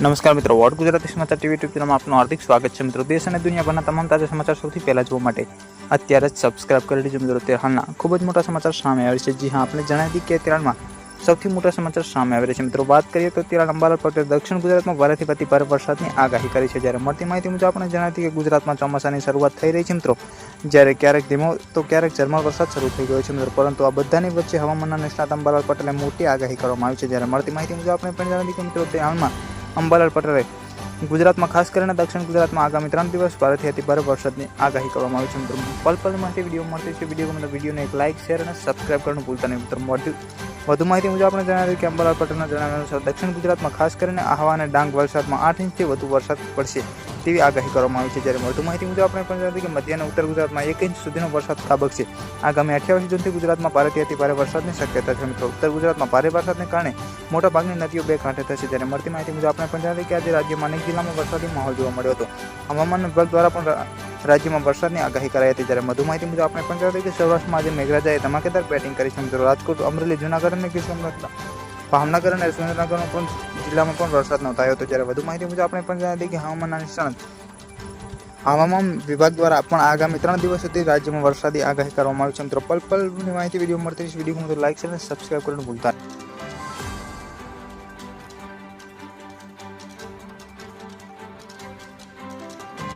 નમસ્કાર મિત્રો વોર્ડ ગુજરાતી સમાચાર ટીવી યુટ્યુબ ચેનલમાં આપનું હાર્દિક સ્વાગત છે મિત્રો. દેશ અને દુનિયાભરના તમામ તાજા સમાચાર સૌથી પહેલાં જોવા માટે અત્યારે જ સબસ્ક્રાઇબ કરી લેજો મિત્રો. તે હાલના ખૂબ જ મોટા સમાચાર સામે આવે છે. જી હા, આપણે જણાવી દીધી કે તિરાડમાં સૌથી મોટા સમાચાર સામે આવે છે મિત્રો. વાત કરીએ તો તિરાડ અંબાલાલ પટેલ દક્ષિણ ગુજરાતમાં ભારેથી અતિ ભારે વરસાદની આગાહી કરી છે. જ્યારે મળતી માહિતી મુજબ આપણે જણાવી કે ગુજરાતમાં ચોમાસાની શરૂઆત થઈ રહી છે મિત્રો. જ્યારે ક્યારેક ધીમો તો ક્યારેક ઝરમર વરસાદ શરૂ થઈ ગયો છે મિત્રો. પરંતુ આ બધાની વચ્ચે હવામાનના નિષ્ણાત અંબાલાલ પટેલે મોટી આગાહી કરવામાં આવી છે. જ્યારે મળતી માહિતી મુજબ આપણે પણ જણાવી કે મિત્રો, તે હાલમાં અંબાલાલ પટેલે. ગુજરાતમાં ખાસ કરીને દક્ષિણ ગુજરાતમાં આગામી ત્રણ દિવસ ભારેથી અતિ ભારે વરસાદની આગાહી કરવામાં આવી છે. મિત્રો પલ પલ માટે વીડિયો મળતી છે. વીડિયો ગમે વિડીયોને એક લાઇક શેર અને સબસ્ક્રાઇબ કરવાનું ભૂલતા નહીં. મિત્રો વધુ વધુ માહિતી મુજબ આપણે જણાવ્યું કે અંબાલાલ પટેલના જણાવ્યા અનુસાર દક્ષિણ ગુજરાતમાં ખાસ કરીને આહવા અને ડાંગ વલસાડમાં આઠ ઇંચથી વધુ વરસાદ પડશે તેવી આગાહી કરવામાં આવી છે. જ્યારે વધુ માહિતી મુજબ આપણે પણ જણાવ્યું કે મધ્ય અને ઉત્તર ગુજરાતમાં એક ઇંચ સુધીનો વરસાદ ખાબકશે. આગામી અઠ્યાવીસ જૂનથી ગુજરાતમાં ભારેથી અતિ ભારે વરસાદની શક્યતા છે. મિત્રો, ઉત્તર ગુજરાતમાં ભારે વરસાદને કારણે મોટા ભાગની નદીઓ બે કાંઠે થશે. જ્યારે મળતી માહિતી મુજબ આપણે પણ જણાવ્યું કે આજે રાજ્યમાં અનેક જિલ્લામાં વરસાદી માહોલ જોવા મળ્યો હતો. હવામાન વિભાગ દ્વારા પણ રાજ્યમાં વરસાદની આગાહી કરાઈ હતી જ્યારે વધુ માહિતી મુજબ આપણે પણ જણાવી કે સૌરાષ્ટ્રમાં આજે મેઘરાજાએ ધમાકેદાર બેટિંગ કરી છે. રાજકોટ, અમરેલી, જૂનાગઢ અને ગીર ભાવનગર અને સુરેન્દ્રનગરમાં પણ જિલ્લામાં પણ વરસાદ નોંધાયો હતો. જ્યારે વધુ માહિતી મુજબ આપણે પણ જણાવી કે હવામાનના નિષ્ણાત હવામાન વિભાગ દ્વારા પણ આગામી ત્રણ દિવસ સુધી રાજ્યમાં વરસાદી આગાહી કરવામાં આવી છે. મિત્રો, પલ પલની માહિતી વીડિયો મળતી વીડિયો લાઈક અને સબસ્ક્રાઈબ કરવાનું ભૂલતા.